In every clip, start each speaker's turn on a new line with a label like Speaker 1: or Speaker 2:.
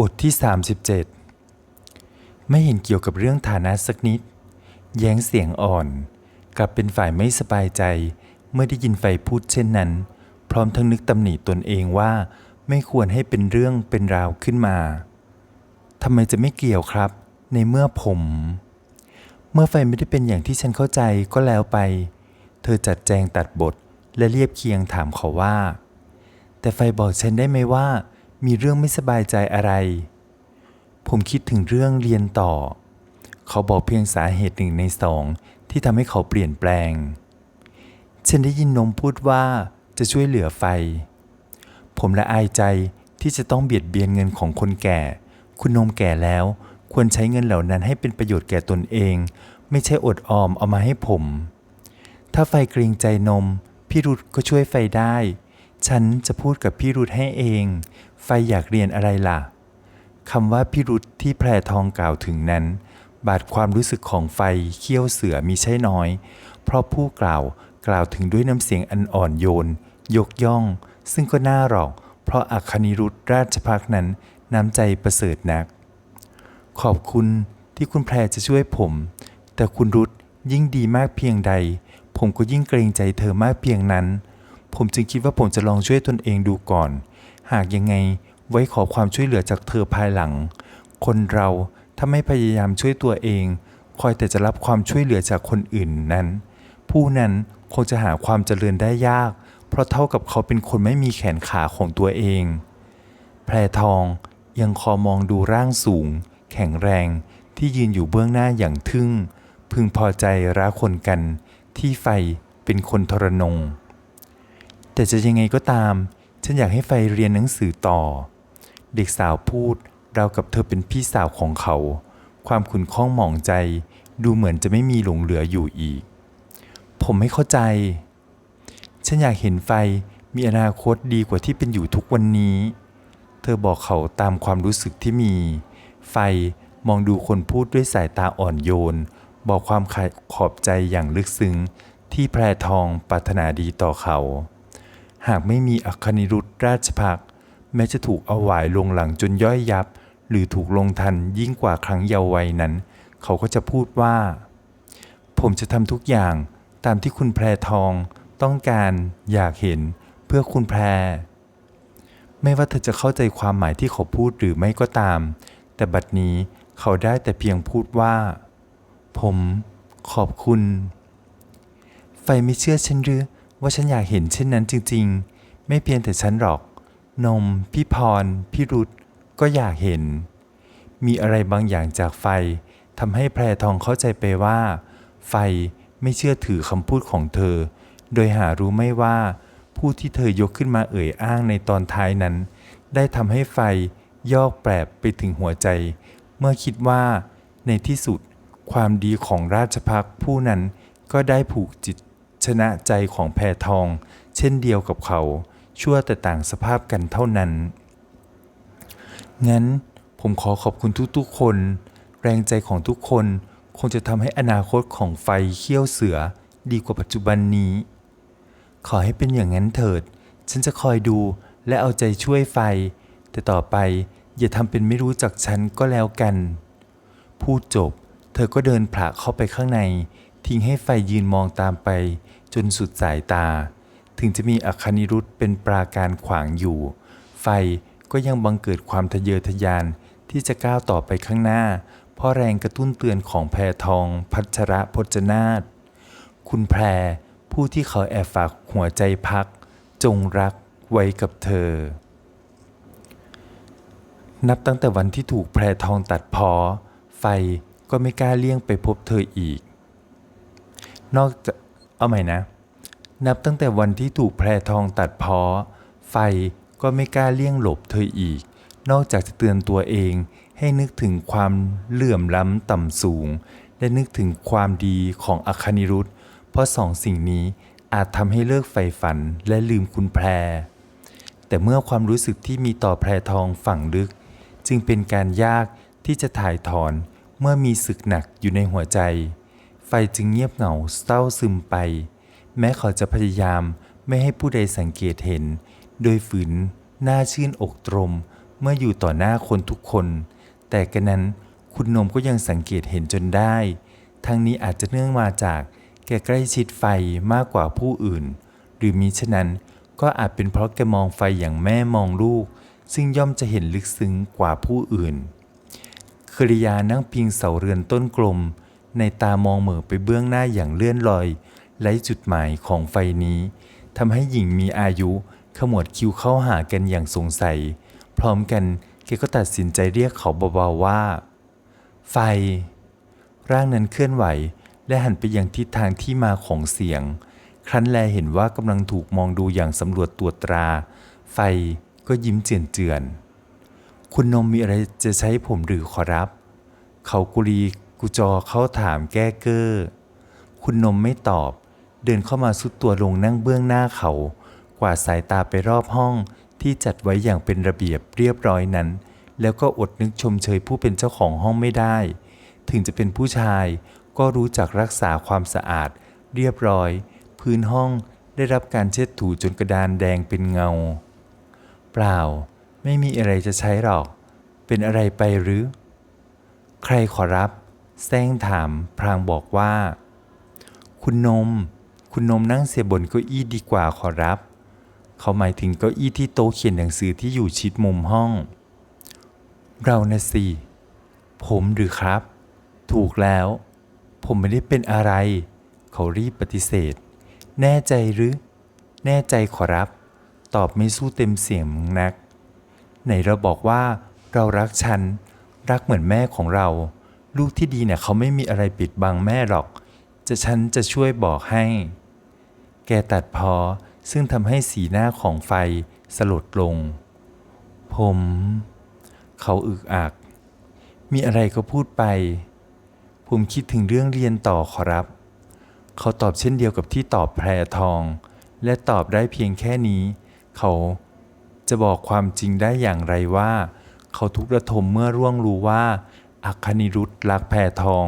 Speaker 1: บทที่ 37 ไม่เห็นเกี่ยวกับเรื่องฐานะสักนิด แย้งเสียงอ่อน กลับเป็นฝ่ายไม่สบายใจ เมื่อได้ยินไฟพูดเช่นนั้น พร้อมทั้งนึกตำหนิตนเองว่า ไม่ควรให้เป็นเรื่องเป็นราวขึ้นมาทำไมจะไม่เกี่ยวครับ ในเมื่อผม เมื่อไฟไม่ได้เป็นอย่างที่ฉันเข้าใจก็แล้วไป เธอจัดแจงตัดบทและเรียบเคียงถามเขาว่า แต่ไฟบอกฉันได้ไหมว่า มีเรื่องไม่สบายใจอะไร ผมคิดถึงเรื่องเรียนต่อ เขาบอกเพียงสาเหตุหนึ่งในสองที่ทำให้เขาเปลี่ยนแปลง ฉันได้ยินนมพูดว่าจะช่วยเหลือไฟ ผมละอายใจที่จะต้องเบียดเบียนเงินของคนแก่ คุณนมแก่แล้ว ควรใช้เงินเหล่านั้นให้เป็นประโยชน์แก่ตนเอง ไม่ใช่อดออมเอามาให้ผม ถ้าไฟเกรงใจนม พี่รุธก็ช่วยไฟได้ ฉันจะพูดกับพี่รุธให้เอง ไฟอยากเรียนอะไรล่ะคำว่าพี่รุธที่แพรทองกล่าวถึงนั้น บาดความรู้สึกของไฟเขี้ยวเสือมีใช่น้อย เพราะผู้กล่าวกล่าวถึงด้วยน้ำเสียงอันอ่อนโยน ยกย่อง ซึ่งก็น่าหรอก เพราะอัคนิรุธราชพักนั้นน้ำใจประเสริฐนัก ขอบคุณที่คุณแพรจะช่วยผม แต่คุณรุธยิ่งดีมากเพียงใด ผมก็ยิ่งเกรงใจเธอมากเพียงนั้น ผมจึงคิดว่าผมจะลองช่วยตนเองดูก่อน หากยังไงไว้ขอความช่วยเหลือจากเธอภายหลัง คนเราถ้าไม่พยายามช่วยตัวเอง คอยแต่จะรับความช่วยเหลือจากคนอื่นนั้น ผู้นั้นคงจะหาความเจริญได้ยาก เพราะเท่ากับเขาเป็นคนไม่มีแขนขาของตัวเอง แพรทองยังคอมองดูร่างสูง แข็งแรงที่ยืนอยู่เบื้องหน้าอย่างทึ่ง พึงพอใจรักคนกัน ที่ไฟเป็นคนทรนง แต่จะยังไงก็ตาม ฉันอยากให้ไฟเรียนหนังสือต่อ เด็กสาวพูดเรากับเธอเป็นพี่สาวของเขา ความขุ่นข้องหมองใจ ดูเหมือนจะไม่มีหลงเหลืออยู่อีก ผมไม่เข้าใจ ฉันอยากเห็นไฟมีอนาคตดีกว่าที่เป็นอยู่ทุกวันนี้ เธอบอกเขาตามความรู้สึกที่มี ไฟมองดูคนพูดด้วยสายตาอ่อนโยน บอกความขอบใจอย่างลึกซึ้งที่แพรทองปรารถนาดีต่อเขา หากไม่มีอัคนิรุธราชพักแม้จะถูกเอาหวายลงหลังจนย่อยยับ หรือถูกลงทันยิ่งกว่าครั้งเยาว์วัยนั้น เขาก็จะพูดว่า ผมจะทำทุกอย่างตามที่คุณแพรทองต้องการอยากเห็นเพื่อคุณแพร ไม่ว่าเธอจะเข้าใจความหมายที่เขาพูดหรือไม่ก็ตาม แต่บัดนี้เขาได้แต่เพียงพูดว่า ผมขอบคุณ ไฟไม่เชื่อฉันหรือ ว่าฉันอยากเห็นเช่นนั้นจริงๆ ไม่เพียงแต่ฉันหรอก นม พี่พร พี่รุธก็อยากเห็น มีอะไรบางอย่างจากไฟทำให้แพรทองเข้าใจไปว่า ไฟไม่เชื่อถือคำพูดของเธอ โดยหารู้ไม่ว่า ผู้ที่เธอยกขึ้นมาเอ่ยอ้างในตอนท้ายนั้น ได้ทำให้ไฟยอกแปรบไปถึงหัวใจ เมื่อคิดว่า ในที่สุดความดีของราชพักผู้นั้นก็ได้ผูกจิต ชนะใจของแพรทอง เช่นเดียวกับเขา ชั่วแต่ต่างสภาพกันเท่านั้น งั้นผมขอขอบคุณทุกๆคน แรงใจของทุกคนคงจะทำให้อนาคตของไฟเขี้ยวเสือดีกว่าปัจจุบันนี้ ขอให้เป็นอย่างนั้นเถิด ฉันจะคอยดูและเอาใจช่วยไฟ แต่ต่อไปอย่าทำเป็นไม่รู้จักฉันก็แล้วกัน พูดจบ เธอก็เดินผละเข้าไปข้างใน ทิ้งให้ไฟยืนมองตามไปจนสุดสายตา ถึงจะมีอคนิรุธเป็นปราการขวางอยู่ ไฟก็ยังบังเกิดความทะเยอทะยานที่จะก้าวต่อไปข้างหน้า เพราะแรงกระตุ้นเตือนของแพรทอง พัชระพจนาถคุณแพรผู้ที่เขาแอบฝากหัวใจพัก จงรักไว้กับเธอ นับตั้งแต่วันที่ถูกแพรทองตัดพอ ไฟก็ไม่กล้าเลี่ยงไปพบเธออีก นอกจากเอาใหม่นะ นับตั้งแต่วันที่ถูกแพรทองตัดพอไฟก็ไม่กล้าเลี่ยงหลบเธออีก นอกจากจะเตือนตัวเองให้นึกถึงความเหลื่อมล้ำต่ำสูง และนึกถึงความดีของอัคนิรุธ เพราะสองสิ่งนี้อาจทำให้เลิกใฝ่ฝันและลืมคุณแพร แต่เมื่อความรู้สึกที่มีต่อแพรทองฝังลึก จึงเป็นการยากที่จะถ่ายถอนเมื่อมีศึกหนักอยู่ในหัวใจ ไฟจึงเงียบเหงาเศร้าซึมไป แม้เขาจะพยายามไม่ให้ผู้ใดสังเกตเห็น โดยฝืนหน้าชื่นอกตรม เมื่ออยู่ต่อหน้าคนทุกคน แต่กันนั้นคุณนมก็ยังสังเกตเห็นจนได้ ทั้งนี้อาจจะเนื่องมาจากแกใกล้ชิดไฟมากกว่าผู้อื่น หรือมิฉะนั้นก็อาจเป็นเพราะแกมองไฟอย่างแม่มองลูก ซึ่งย่อมจะเห็นลึกซึ้งกว่าผู้อื่นคริยานั่งพิงเสาเรือนต้นกลม ในตามองเหม่อไปเบื้องหน้าอย่างเลื่อนลอยไร้จุดหมายของไฟนี้ทำให้หญิงมีอายุขมวดคิ้วเข้าหากันอย่างสงสัย พร้อมกันแกก็ตัดสินใจเรียกเขาเบาๆว่า ไฟ ร่างนั้นเคลื่อนไหว และหันไปยังทิศทางที่มาของเสียง ครั้นแลเห็นว่ากำลังถูกมองดูอย่างสำรวจตรวจตรา ไฟก็ยิ้มเจือนเจือนๆคุณนมมีอะไรจะใช้ผมหรือขอรับ เขากุลี กุจอเขาถามแก้เก้อ คุณนมไม่ตอบ เดินเข้ามาสุดตัวลงนั่งเบื้องหน้าเขา กวาดสายตาไปรอบห้องที่จัดไว้อย่างเป็นระเบียบเรียบร้อยนั้น แล้วก็อดนึกชมเชยผู้เป็นเจ้าของห้องไม่ได้ ถึงจะเป็นผู้ชายก็รู้จักรักษาความสะอาด เรียบร้อย พื้นห้องได้รับการเช็ดถูจนกระดานแดงเป็นเงา เปล่า ไม่มีอะไรจะใช้หรอก เป็นอะไรไปหรือ ใครขอรับ แซงถามพรางบอกว่า คุณนม คุณนมนั่งเสียบนเก้าอี้ดีกว่าขอรับ เขาหมายถึงเก้าอี้ที่โต๊ะเขียนหนังสือที่อยู่ชิดมุมห้อง เรานะสิ ผมหรือครับ ถูกแล้ว ผมไม่ได้เป็นอะไร เขารีบปฏิเสธ แน่ใจหรือ แน่ใจขอรับ ตอบไม่สู้เต็มเสียงนัก ไหนเราบอกว่าเรารักฉัน รักเหมือนแม่ของเรา ลูกที่ดีเนี่ยเขาไม่มีอะไรปิดบังแม่หรอก จะฉันจะช่วยบอกให้ แกตัดพอซึ่งทำให้สีหน้าของไฟสลดลง ผม เขาอึกอัก มีอะไรก็พูดไป ผมคิดถึงเรื่องเรียนต่อขอรับ เขาตอบเช่นเดียวกับที่ตอบแพรทอง และตอบได้เพียงแค่นี้ เขาจะบอกความจริงได้อย่างไรว่า เขาทุกข์ระทมเมื่อร่วงรู้ว่า อัคคณิรุธรักแพรทอง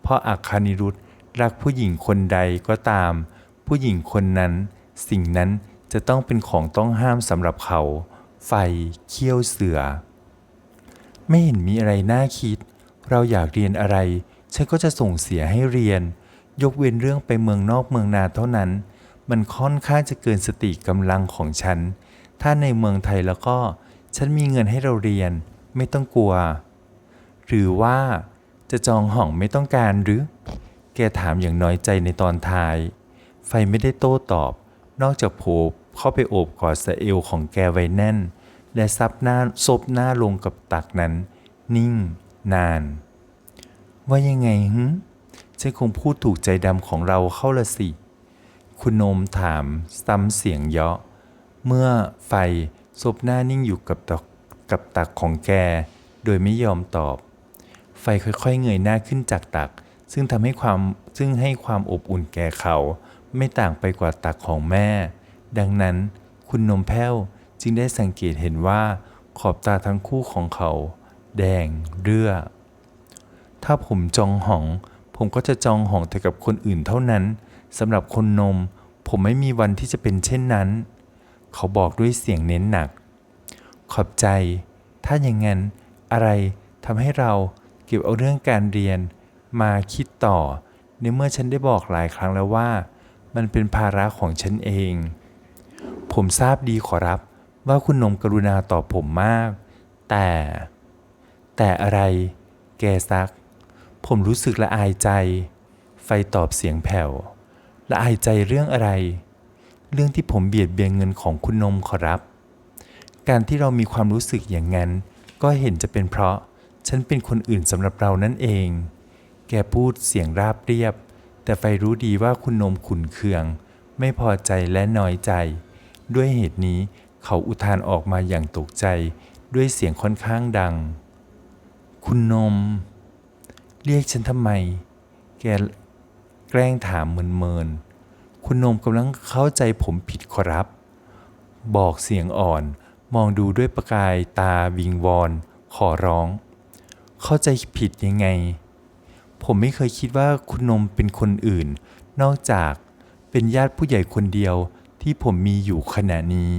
Speaker 1: เพราะอัคคณิรุธรักผู้หญิงคนใดก็ตาม ผู้หญิงคนนั้น สิ่งนั้นจะต้องเป็นของต้องห้ามสำหรับเขา ไฟเขี้ยวเสือ ไม่เห็นมีอะไรน่าคิด เราอยากเรียนอะไร ฉันก็จะส่งเสียให้เรียน ยกเว้นเรื่องไปเมืองนอกเมืองนาเท่านั้น มันค่อนข้างจะเกินสติกำลังของฉัน ถ้าในเมืองไทยแล้วก็ ฉันมีเงินให้เราเรียน ไม่ต้องกลัว หรือว่าจะจองห้องไม่ต้องการหรือ แกถามอย่างน้อยใจในตอนท้าย ไฟไม่ได้โต้ตอบ นอกจากโผล่เข้าไปโอบกอดสะเอวของแกไว้แน่น และซับหน้าซบหน้าลงกับตักนั้น นิ่ง นาน ว่ายังไงฮึฉันคงพูดถูกใจดำของเราเข้าละสิ คุณโนมถามซ้ำเสียงเยาะ เมื่อไฟซบหน้านิ่งอยู่กับตักกับตักของแก โดยไม่ยอมตอบ ไฟค่อยๆเงยหน้าขึ้นจากตัก ซึ่งทำให้ความซึ่งให้ความอบอุ่นแก่เขา ไม่ต่างไปกว่าตักของแม่ ดังนั้นคุณนมแพ้วจึงได้สังเกตเห็นว่าขอบตาทั้งคู่ของเขา แดงเรื่อ ถ้าผมจองหอง ผมก็จะจองหองแต่กับคนอื่นเท่านั้นสำหรับคนนม ผมไม่มีวันที่จะเป็นเช่นนั้น เขาบอกด้วยเสียงเน้นหนัก ขอบใจ ถ้าอย่างนั้นอะไรทำให้เรา เก็บเอาเรื่องการเรียนมาคิดต่อ ในเมื่อฉันได้บอกหลายครั้งแล้วว่า มันเป็นภาระของฉันเอง ผมทราบดีขอรับว่าคุณนมกรุณาต่อผมมาก แต่ แต่อะไร แกซัก ผมรู้สึกละอายใจ ไฟตอบเสียงแผ่วละอายใจเรื่องอะไร เรื่องที่ผมเบียดเบียนเงินของคุณนมขอรับ การที่เรามีความรู้สึกอย่างนั้น ก็เห็นจะเป็นเพราะ ฉันเป็นคนอื่นสำหรับเรานั่นเอง แกพูดเสียงราบเรียบ แต่ไฟรู้ดีว่าคุณนมขุนเคือง ไม่พอใจและน้อยใจ ด้วยเหตุนี้เขาอุทานออกมาอย่างตกใจ ด้วยเสียงค่อนข้างดัง คุณนม เรียกฉันทำไม แกแกล้งถามเมินๆคุณนมกำลังเข้าใจผมผิดขอรับ บอกเสียงอ่อน มองดูด้วยประกายตาวิงวอน ขอร้อง เข้าใจผิดยังไง ผมไม่เคยคิดว่าคุณนมเป็นคนอื่น นอกจากเป็นญาติผู้ใหญ่คนเดียวที่ผมมีอยู่ขณะนี้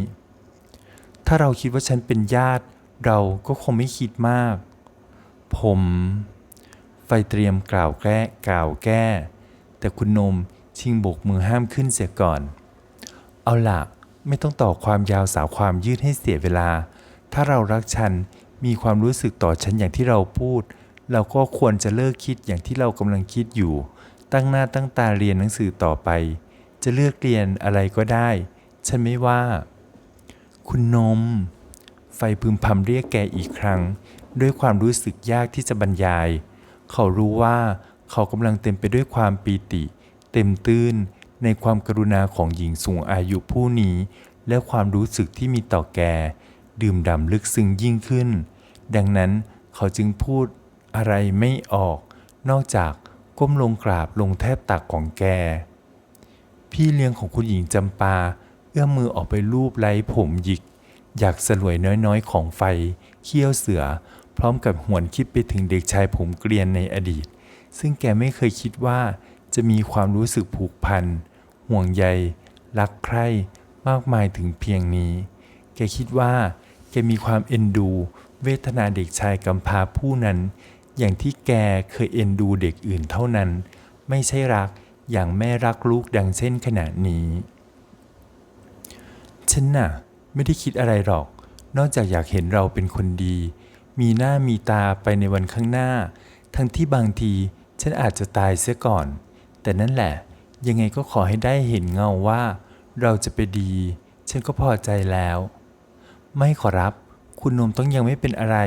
Speaker 1: ถ้าเราคิดว่าฉันเป็นญาติเราก็คงไม่คิดมาก ผมไฟเตรียมกล่าวแก้กล่าวแก้ แต่คุณนมชิงบกมือห้ามขึ้นเสียก่อน เอาละไม่ต้องต่อความยาวสาวความยืดให้เสียเวลา ถ้าเรารักฉัน มีความรู้สึกต่อฉันอย่างที่เราพูด เราก็ควรจะเลิกคิดอย่างที่เรากำลังคิดอยู่ ตั้งหน้าตั้งตาเรียนหนังสือต่อไป จะเลือกเรียนอะไรก็ได้ ฉันไม่ว่า คุณนม ไฟพึมพำเรียกแกอีกครั้ง ด้วยความรู้สึกยากที่จะบรรยาย เขารู้ว่าเขากำลังเต็มไปด้วยความปีติ เต็มตื้นในความกรุณาของหญิงสูงอายุผู้นี้ และความรู้สึกที่มีต่อแก ดื่มด่ำลึกซึ้งยิ่งขึ้น ดังนั้นเขาจึงพูดอะไรไม่ออก นอกจากก้มลงกราบลงแทบตักของแก พี่เลี้ยงของคุณหญิงจำปา เอื้อมมือออกไปลูบไล้ผมหยิก อยากสลวยน้อยๆของไฟ เขี้ยวเสือ พร้อมกับหวนคิดไปถึงเด็กชายผมเกรียนในอดีต ซึ่งแกไม่เคยคิดว่าจะมีความรู้สึกผูกพัน ห่วงใย รักใคร่มากมายถึงเพียงนี้ แกคิดว่า มีความเอ็นดู เวทนาเด็กชายกำพร้าผู้นั้น อย่างที่แกเคยเอ็นดูเด็กอื่นเท่านั้น ไม่ใช่รักอย่างแม่รักลูกดังเช่นขณะนี้ ฉันน่ะ ไม่ได้คิดอะไรหรอก นอกจากอยากเห็นเราเป็นคนดี มีหน้ามีตาไปในวันข้างหน้า ทั้งที่บางทีฉันอาจจะตายเสียก่อน แต่นั่นแหละ ยังไงก็ขอให้ได้เห็นเงาว่า เราจะไปดี ฉันก็พอใจแล้ว ไม่ขอรับ คุณนมต้องยังไม่เป็นอะไร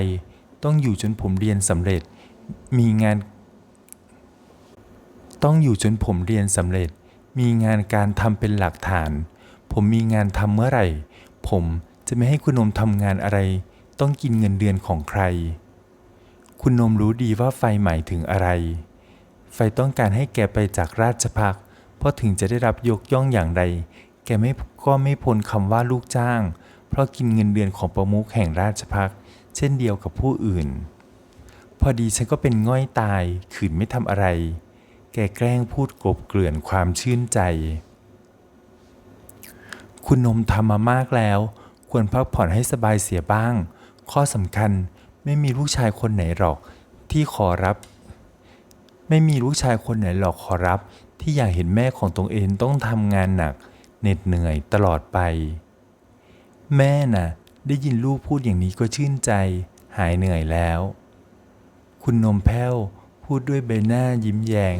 Speaker 1: ต้องอยู่จนผมเรียนสำเร็จ มีงาน ต้องอยู่จนผมเรียนสำเร็จ มีงานการทำเป็นหลักฐาน ผมมีงานทำเมื่อไหร่ ผมจะไม่ให้คุณนมทำงานอะไร ต้องกินเงินเดือนของใคร คุณนมรู้ดีว่าไฟหมายถึงอะไร ไฟต้องการให้แกไปจากราชพักเพราะถึงจะได้รับยกย่องอย่างไรแกไม่ก็ไม่พ้นคำว่าลูกจ้าง เพราะกินเงินเดือนของประมุขแห่งราชพักเช่นเดียวกับผู้อื่น พอดีฉันก็เป็นง่อยตายขืนไม่ทำอะไร แกแกล้งพูดกลบเกลื่อนความชื่นใจ คุณนมทำมามากแล้ว ควรพักผ่อนให้สบายเสียบ้าง ข้อสำคัญไม่มีลูกชายคนไหนหรอกที่ขอรับ ไม่มีลูกชายคนไหนหรอกขอรับ ที่อยากเห็นแม่ของตนเองต้องทำงานหนักเหน็ดเหนื่อยตลอดไป แม่น่ะ ได้ยินลูกพูดอย่างนี้ก็ชื่นใจ หายเหนื่อยแล้ว คุณนมแพ้วพูดด้วยใบหน้ายิ้มแย้ง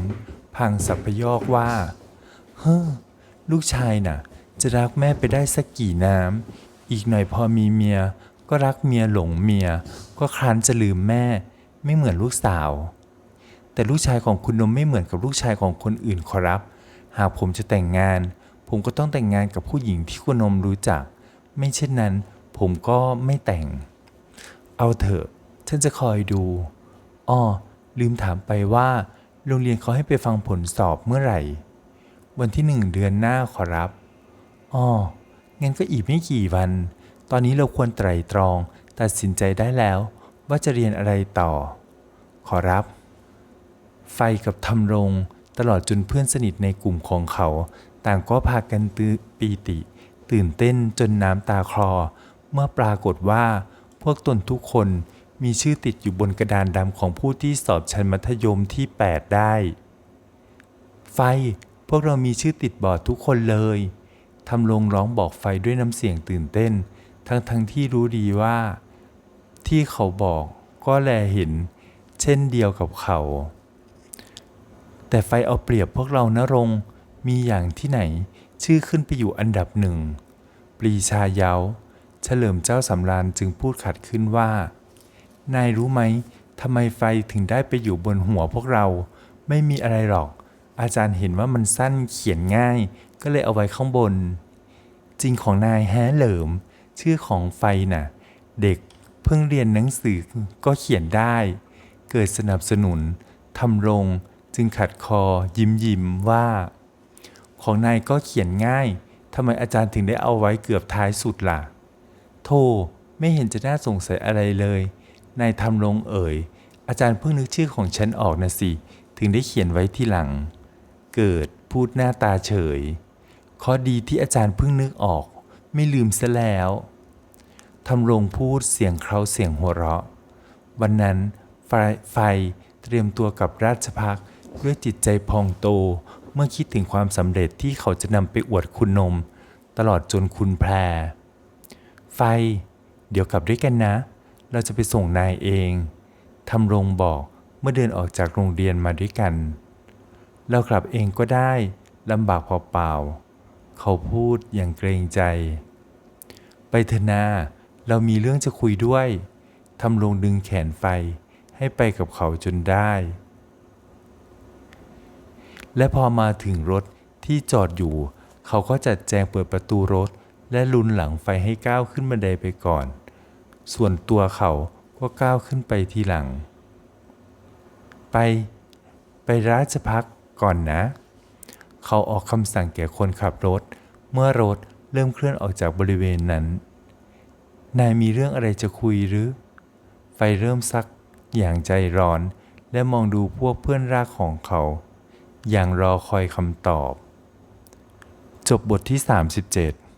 Speaker 1: พังสัพพยอกว่า เฮ้อ ลูกชายน่ะ จะรักแม่ไปได้สักกี่น้ำ อีกหน่อยพอมีเมีย ก็รักเมียหลงเมีย ก็ครั้นจะลืมแม่ ไม่เหมือนลูกสาว แต่ลูกชายของคุณนมไม่เหมือนกับลูกชายของคนอื่นขอรับ หากผมจะแต่งงาน ผมก็ต้องแต่งงานกับผู้หญิงที่คุณนมรู้จัก ไม่เช่นนั้น ผมก็ไม่แต่ง เอาเถอะ ฉันจะคอยดูอ้อลืมถามไปว่า โรงเรียนเขาให้ไปฟังผลสอบเมื่อไหร่ วันที่หนึ่งเดือนหน้าขอรับอ้องั้นก็อีกไม่กี่วัน ตอนนี้เราควรไตร่ตรอง ตัดสินใจได้แล้ว ว่าจะเรียนอะไรต่อ ขอรับ ไฟกับทำรง ตลอดจนเพื่อนสนิทในกลุ่มของเขา ต่างก็พากันตื่นปีติ ตื่นเต้นจนน้ำตาคลอ เมื่อปรากฏว่า พวกตนทุกคนมีชื่อติดอยู่บนกระดานดำของผู้ที่สอบชั้นมัธยมที่ 8 ได้ ไฟ พวกเรามีชื่อติดบอร์ดทุกคนเลยทำลงร้องบอกไฟด้วยน้ำเสียงตื่นเต้น ทั้งทั้งที่รู้ดีว่า ที่เขาบอกก็แลเห็น เช่นเดียวกับเขา แต่ไฟเอาเปรียบพวกเรานะรง มีอย่างที่ไหน ชื่อขึ้นไปอยู่อันดับหนึ่ง ปรีชาเยาเฉลิมเจ้าสำราญจึงพูดขัดขึ้นว่า นายรู้ไหมทำไมไฟถึงได้ไปอยู่บนหัวพวกเรา ไม่มีอะไรหรอก อาจารย์เห็นว่ามันสั้นเขียนง่าย ก็เลยเอาไว้ข้างบน จริงของนายแฮเหลิม ชื่อของไฟน่ะ เด็กเพิ่งเรียนหนังสือก็เขียนได้ เกิดสนับสนุนทำรงจึงขัดคอยิ้มยิ้มว่า ของนายก็เขียนง่ายทำไมอาจารย์ถึงได้เอาไว้เกือบท้ายสุดล่ะ โธ่ไม่เห็นจะน่าสงสัยอะไรเลย นายทำลงเอ่ย อาจารย์เพิ่งนึกชื่อของฉันออกนะสิ ถึงได้เขียนไว้ที่หลัง เกิดพูดหน้าตาเฉยข้อดีที่อาจารย์เพิ่งนึกออก ไม่ลืมซะแล้วทำรงพูดเสียงเคราเสียงหัวเราะ วันนั้นไฟไฟเตรียมตัวกับราชพักด้วยจิตใจพองโต เมื่อคิดถึงความสำเร็จที่เขาจะนำไปอวดคุณนม ตลอดจนคุณแพร ไฟ เดี๋ยวกลับด้วยกันนะ เราจะไปส่งนายเองทำรงบอกเมื่อเดินออกจากโรงเรียนมาด้วยกัน เรากลับเองก็ได้ลำบากพอเปล่า เขาพูดอย่างเกรงใจ ไปเถอะนาเรามีเรื่องจะคุยด้วยทำลงดึงแขนไฟให้ไปกับเขาจนได้ และพอมาถึงรถที่จอดอยู่ เขาก็จัดแจงเปิดประตูรถ และลุนหลังไฟให้ก้าวขึ้นบันไดไปก่อน ส่วนตัวเขาก็ก้าวขึ้นไปทีหลัง ไป ไปราชพักก่อนนะ เขาออกคำสั่งแก่คนขับรถ เมื่อรถเริ่มเคลื่อนออกจากบริเวณนั้น นายมีเรื่องอะไรจะคุยหรือ ไฟเริ่มซักอย่างใจร้อน และมองดูพวกเพื่อนรักของเขา อย่างรอคอยคำตอบ จบบทที่ 37